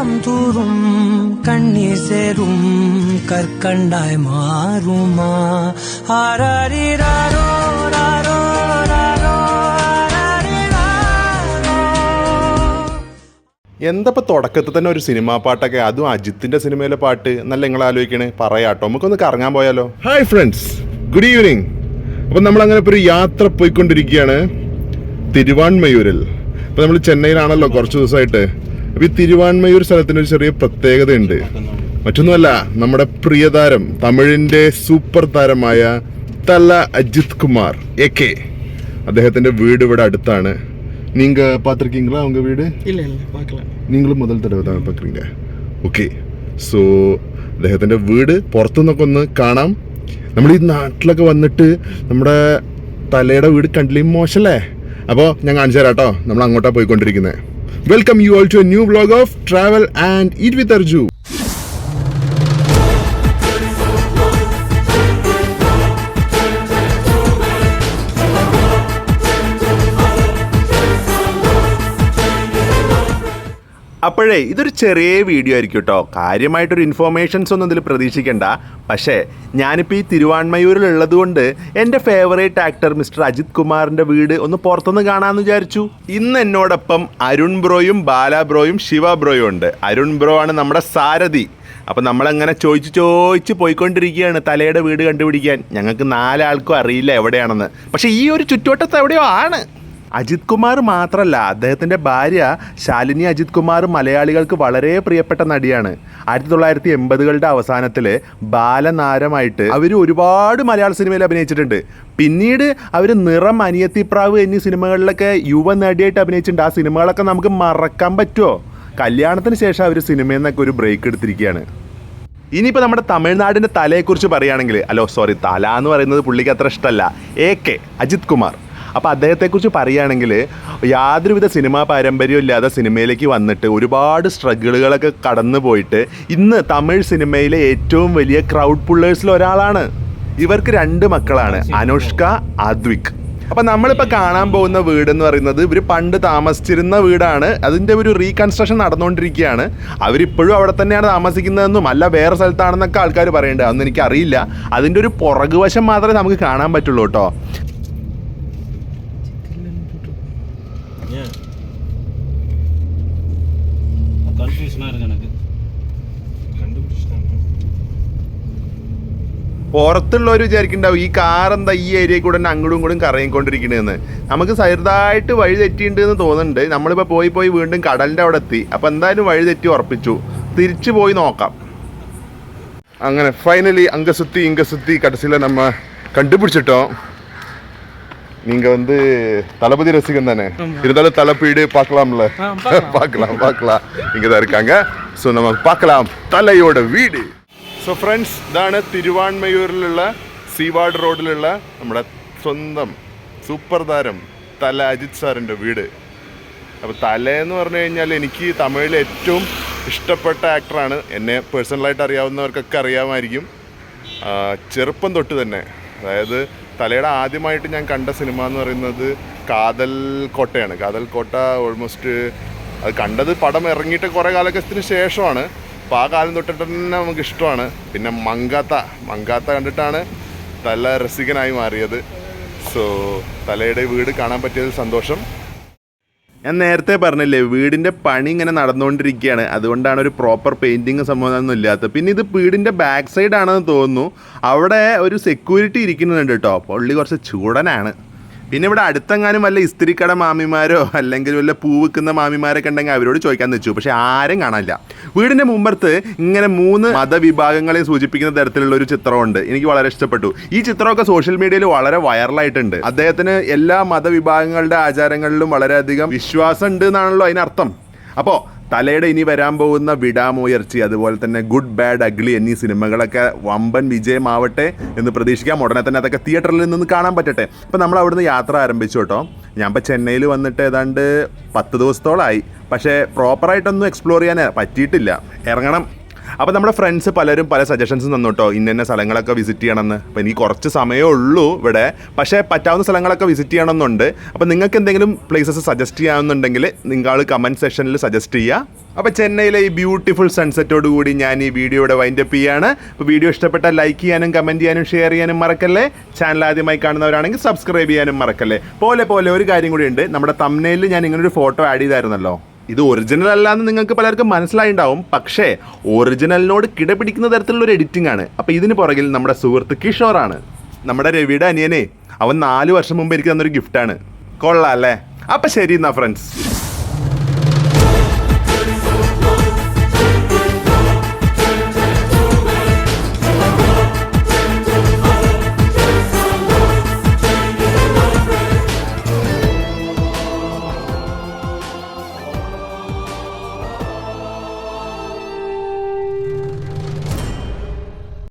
കാലം തോറും കണ്ണി ചേരും കർക്കണ്ടായി മാറുമാ. ആരാരിരാരോ രാരോ തുടക്കത്തിൽ തന്നെ ഒരു സിനിമാ പാട്ടൊക്കെ അതും അജിത്തിന്റെ സിനിമയിലെ പാട്ട് നല്ല നിങ്ങൾ ആലോചിക്കണേ? പറയാട്ടോ നമുക്കൊന്ന് കറങ്ങാൻ പോയാലോ? ഹായ് ഫ്രണ്ട്സ് ഗുഡ് ഈവനിങ് അപ്പൊ നമ്മൾ അങ്ങനെ ഇപ്പൊ ഒരു യാത്ര പോയിക്കൊണ്ടിരിക്കുകയാണ്. തിരുവാൺമയൂരിൽ അപ്പോൾ നമ്മൾ ചെന്നൈയിലാണല്ലോ കുറച്ച് ദിവസമായിട്ട്. അപ്പോൾ ഈ തിരുവാൺമയൂർ സ്ഥലത്തിന് ഒരു ചെറിയ പ്രത്യേകതയുണ്ട് മറ്റൊന്നുമല്ല നമ്മുടെ പ്രിയതാരം തമിഴിന്റെ സൂപ്പർ താരമായ തല അജിത് കുമാർ എ കെ അദ്ദേഹത്തിന്റെ വീട് ഇവിടെ അടുത്താണ് நீங்க பார்த்துருக்கீங்களா உங்க வீடு இல்ல இல்ல பார்க்கல നിങ്ങളും മുതൽ തടവ് താഴെ പാക്കുറീങ്ക ഓക്കെ സോ അദ്ദേഹത്തിൻ്റെ വീട് പുറത്തുനിന്നൊക്കെ ഒന്ന് കാണാം നമ്മൾ ഈ നാട്ടിലൊക്കെ വന്നിട്ട് നമ്മുടെ തലയുടെ വീട് കണ്ടില്ലെങ്കിൽ മോശമല്ലേ അപ്പോൾ ഞാൻ കാണിച്ചു തരാം കേട്ടോ നമ്മൾ അങ്ങോട്ടാണ് പോയിക്കൊണ്ടിരിക്കുന്നത് Welcome you all to a new vlog of Travel and Eat with Arju. അപ്പോഴേ ഇതൊരു ചെറിയ വീഡിയോ ആയിരിക്കും കേട്ടോ കാര്യമായിട്ടൊരു ഇൻഫോർമേഷൻസ് ഒന്നും ഇതിൽ പ്രതീക്ഷിക്കേണ്ട. പക്ഷേ ഞാനിപ്പോൾ ഈ തിരുവാൺമയൂരിലുള്ളത് കൊണ്ട് എന്റെ ഫേവറേറ്റ് ആക്ടർ മിസ്റ്റർ അജിത് കുമാറിന്റെ വീട് ഒന്ന് പുറത്തുനിന്ന് കാണാമെന്ന് വിചാരിച്ചു. ഇന്ന് എന്നോടൊപ്പം അരുൺ ബ്രോയും ബാല ബ്രോയും ശിവ ബ്രോയും ഉണ്ട്. അരുൺ ബ്രോ ആണ് നമ്മുടെ സാരഥി. അപ്പം നമ്മളങ്ങനെ ചോദിച്ച് ചോദിച്ച് പോയിക്കൊണ്ടിരിക്കുകയാണ് തലയുടെ വീട് കണ്ടുപിടിക്കാൻ. ഞങ്ങൾക്ക് നാലാൾക്കും അറിയില്ല എവിടെയാണെന്ന്. പക്ഷേ ഈ ഒരു ചുറ്റുവട്ടത്ത് എവിടെയോ ആണ്. അജിത് കുമാർ മാത്രമല്ല അദ്ദേഹത്തിന്റെ ഭാര്യ ശാലിനി അജിത് കുമാർ മലയാളികൾക്ക് വളരെ പ്രിയപ്പെട്ട നടിയാണ്. ആയിരത്തി തൊള്ളായിരത്തി എൺപതുകളുടെ അവസാനത്തിൽ ബാലനാരമായിട്ട് അവർ ഒരുപാട് മലയാള സിനിമയിൽ അഭിനയിച്ചിട്ടുണ്ട്. പിന്നീട് അവർ നിറം അനിയത്തിപ്രാവ് എന്നീ സിനിമകളിലൊക്കെ യുവ നടിയായിട്ട് അഭിനയിച്ചിട്ടുണ്ട്. ആ സിനിമകളൊക്കെ നമുക്ക് മറക്കാൻ പറ്റുമോ കല്യാണത്തിന് ശേഷം അവർ സിനിമയിൽ നിന്നൊക്കെ ഒരു ബ്രേക്ക് എടുത്തിരിക്കുകയാണ്. ഇനിയിപ്പോൾ നമ്മുടെ തമിഴ്നാടിന്റെ തലയെക്കുറിച്ച് പറയുകയാണെങ്കിൽ അല്ലോ സോറി തല എന്ന് പറയുന്നത് പുള്ളിക്ക് അത്ര ഇഷ്ടമല്ല. എ കെ അജിത് കുമാർ അപ്പോൾ അദ്ദേഹത്തെക്കുറിച്ച് പറയുകയാണെങ്കിൽ യാതൊരുവിധ സിനിമാ പാരമ്പര്യവും ഇല്ലാതെ സിനിമയിലേക്ക് വന്നിട്ട് ഒരുപാട് സ്ട്രഗിളുകളൊക്കെ കടന്നു പോയിട്ട് ഇന്ന് തമിഴ് സിനിമയിലെ ഏറ്റവും വലിയ ക്രൗഡ് പുള്ളേഴ്സിൽ ഒരാളാണ്. ഇവർക്ക് രണ്ട് മക്കളാണ് അനുഷ്ക അദ്വിക് അപ്പം നമ്മളിപ്പോൾ കാണാൻ പോകുന്ന വീട് എന്ന് പറയുന്നത് ഇവർ പണ്ട് താമസിച്ചിരുന്ന വീടാണ്. അതിന്റെ ഒരു റീകൺസ്ട്രക്ഷൻ നടന്നുകൊണ്ടിരിക്കുകയാണ്. അവരിപ്പോഴും അവിടെ തന്നെയാണ് താമസിക്കുന്നതെന്നും അല്ല വേറെ സ്ഥലത്താണെന്നൊക്കെ ആൾക്കാർ പറയേണ്ടത് അതൊന്നും എനിക്കറിയില്ല. അതിന്റെ ഒരു പുറകുവശം മാത്രമേ നമുക്ക് കാണാൻ പറ്റുള്ളൂ കേട്ടോ. கன்ஃபியூஷனாக இருக்கு எனக்கு പുറത്തുള്ളവർ വിചാരിക്കുന്നുണ്ടാവും ഈ കാർ എന്താ ഈ ഏരിയയിൽ കൂടെ തന്നെ അങ്ങോട്ടും ഇങ്ങോട്ടും കറങ്ങിക്കൊണ്ടിരിക്കണേന്ന് നമുക്ക് ചെറുതായിട്ട് വഴി തെറ്റിയിട്ടുണ്ട് എന്ന് തോന്നുന്നുണ്ട് നമ്മളിപ്പോൾ പോയി പോയി വീണ്ടും കടലിൻ്റെ അവിടെ എത്തി അപ്പോൾ എന്തായാലും വഴി തെറ്റി ഉറപ്പിച്ചു തിരിച്ചു പോയി നോക്കാം അങ്ങനെ ഫൈനലി അങ്ക சுத்தி இங்க சுத்தி கடைசியில் நம்ம கண்டுபிடிச்சிட்டோம் நீங்க வந்து தளபதி ரசிகன் தானே இருந்தாலும் தலைப்பீடு பார்க்கலாம்ல பார்க்கலாம் பார்க்கலாம் இங்கே தான் இருக்காங்க ஸோ நம்ம பார்க்கலாம் தலையோட വീട് സോ ഫ്രണ്ട്സ് ഇതാണ് തിരുവാൺമയൂരിലുള്ള സീവാർഡ് റോഡിലുള്ള നമ്മുടെ സ്വന്തം സൂപ്പർ താരം തല അജിത് സാറിൻ്റെ വീട് അപ്പോൾ തല എന്ന് പറഞ്ഞു കഴിഞ്ഞാൽ എനിക്ക് തമിഴിലെ ഏറ്റവും ഇഷ്ടപ്പെട്ട ആക്ടറാണ് എന്നെ പേഴ്സണലായിട്ട് അറിയാവുന്നവർക്കൊക്കെ അറിയാമായിരിക്കും ആ, ചെറുപ്പം തൊട്ട് തന്നെ അതായത് തലയുടെ ആദ്യമായിട്ട് ഞാൻ കണ്ട സിനിമ എന്ന് പറയുന്നത് കാതൽ കോട്ടയാണ്. കാതൽ കോട്ട ഓൾമോസ്റ്റ് അത് കണ്ടത് പടം ഇറങ്ങിയിട്ട് കുറേ കാലഘട്ടത്തിന് ശേഷമാണ്. അപ്പോൾ ആ കാലം തൊട്ടിട്ട് തന്നെ നമുക്ക് ഇഷ്ടമാണ്. പിന്നെ മങ്കാത്ത മങ്കാത്ത കണ്ടിട്ടാണ് തല രസികനായി മാറിയത്. സോ തലയുടെ വീട് കാണാൻ പറ്റിയത് സന്തോഷം. ഞാൻ നേരത്തെ പറഞ്ഞില്ലേ വീടിന്റെ പണി ഇങ്ങനെ നടന്നുകൊണ്ടിരിക്കുകയാണ്. അതുകൊണ്ടാണ് ഒരു പ്രോപ്പർ പെയിന്റിങ് സംഭവമൊന്നും ഇല്ലാത്തത്. പിന്നെ ഇത് വീടിന്റെ ബാക്ക് സൈഡ് ആണെന്ന് തോന്നുന്നു. അവിടെ ഒരു സെക്യൂരിറ്റി ഇരിക്കുന്നുണ്ട് കേട്ടോ. പുള്ളി കുറച്ച് ചൂടനാണ്. പിന്നെ ഇവിടെ അടുത്തെങ്ങാനും വല്ല ഇസ്തിരിക്കട മാമിമാരോ അല്ലെങ്കിൽ വല്ല പൂ വിൽക്കുന്ന മാമിമാരൊക്കെ ഉണ്ടെങ്കിൽ അവരോട് ചോദിക്കാൻ വെച്ചു പക്ഷേ ആരും കാണാനില്ല. വീടിന്റെ മുമ്പത്ത് ഇങ്ങനെ മൂന്ന് മതവിഭാഗങ്ങളെ സൂചിപ്പിക്കുന്ന തരത്തിലുള്ള ഒരു ചിത്രമുണ്ട്. എനിക്ക് വളരെ ഇഷ്ടപ്പെട്ടു. ഈ ചിത്രമൊക്കെ സോഷ്യൽ മീഡിയയിൽ വളരെ വൈറലായിട്ടുണ്ട്. അദ്ദേഹത്തിന് എല്ലാ മതവിഭാഗങ്ങളുടെ ആചാരങ്ങളിലും വളരെയധികം വിശ്വാസം ഉണ്ട് എന്നാണല്ലോ അതിനർത്ഥം. അപ്പോൾ തലയുടെ ഇനി വരാൻ പോകുന്ന വിടാമുയർച്ചി അതുപോലെ തന്നെ ഗുഡ് ബാഡ് അഗ്ലി എന്നീ സിനിമകളൊക്കെ വമ്പൻ വിജയമാവട്ടെ എന്ന് പ്രതീക്ഷിക്കാം. ഉടനെ തന്നെ അതൊക്കെ തിയേറ്ററിൽ നിന്ന് കാണാൻ പറ്റട്ടെ. അപ്പോൾ നമ്മൾ അവിടുന്ന് യാത്ര ആരംഭിച്ചു കേട്ടോ. ഞാൻ ഇപ്പോൾ ചെന്നൈയിൽ വന്നിട്ട് ഏതാണ്ട് പത്ത് ദിവസത്തോളമായി പക്ഷേ പ്രോപ്പറായിട്ടൊന്നും എക്സ്പ്ലോർ ചെയ്യാൻ പറ്റിയിട്ടില്ല. ഇറങ്ങണം. അപ്പോൾ നമ്മുടെ ഫ്രണ്ട്സ് പലരും പല സജഷൻസ് തന്നു കേട്ടോ ഇന്ന സ്ഥലങ്ങളൊക്കെ വിസിറ്റ് ചെയ്യണമെന്ന്. അപ്പോൾ എനിക്ക് കുറച്ച് സമയമേ ഉള്ളൂ ഇവിടെ. പക്ഷേ പറ്റാവുന്ന സ്ഥലങ്ങളൊക്കെ വിസിറ്റ് ചെയ്യണമെന്നുണ്ട്. അപ്പോൾ നിങ്ങൾക്ക് എന്തെങ്കിലും പ്ലേസസ് സജസ്റ്റ് ചെയ്യാമെന്നുണ്ടെങ്കിൽ നിങ്ങൾ കമന്റ് സെക്ഷനിൽ സജസ്റ്റ് ചെയ്യുക അപ്പോൾ ചെന്നൈയിലെ ഈ ബ്യൂട്ടിഫുൾ സൺസെറ്റോട് കൂടി ഞാൻ ഈ വീഡിയോ വീഡിയോയുടെ വൈൻഡപ്പ് ചെയ്യാണ്. അപ്പോൾ വീഡിയോ ഇഷ്ടപ്പെട്ടാൽ ലൈക്ക് ചെയ്യാനും കമന്റ് ചെയ്യാനും ഷെയർ ചെയ്യാനും മറക്കല്ലേ? ചാനൽ ആദ്യമായി കാണുന്നവരാണെങ്കിൽ സബ്സ്ക്രൈബ് ചെയ്യാനും മറക്കല്ലേ? പോലെ പോലെ ഒരു കാര്യം കൂടി ഉണ്ട്. നമ്മുടെ തമ്നയിൽ ഞാൻ ഇങ്ങനൊരു ഫോട്ടോ ആഡ് ചെയ്തായിരുന്നല്ലോ. ഇത് ഒറിജിനൽ അല്ലാന്ന് നിങ്ങൾക്ക് പലർക്കും മനസ്സിലായിണ്ടാവും. പക്ഷേ ഒറിജിനലിനോട് കിടപിടിക്കുന്ന തരത്തിലുള്ള ഒരു എഡിറ്റിംഗ് ആണ്. അപ്പോൾ ഇതിന് പുറകിൽ നമ്മുടെ സുഹൃത്ത് കിഷോറാണ്. നമ്മുടെ രവിയുടെ അനിയനെ. അവൻ നാല് വർഷം മുമ്പ് എനിക്ക് തന്നൊരു ഗിഫ്റ്റാണ് കൊള്ളാം അല്ലേ? അപ്പം ശരി എന്നാ ഫ്രണ്ട്സ്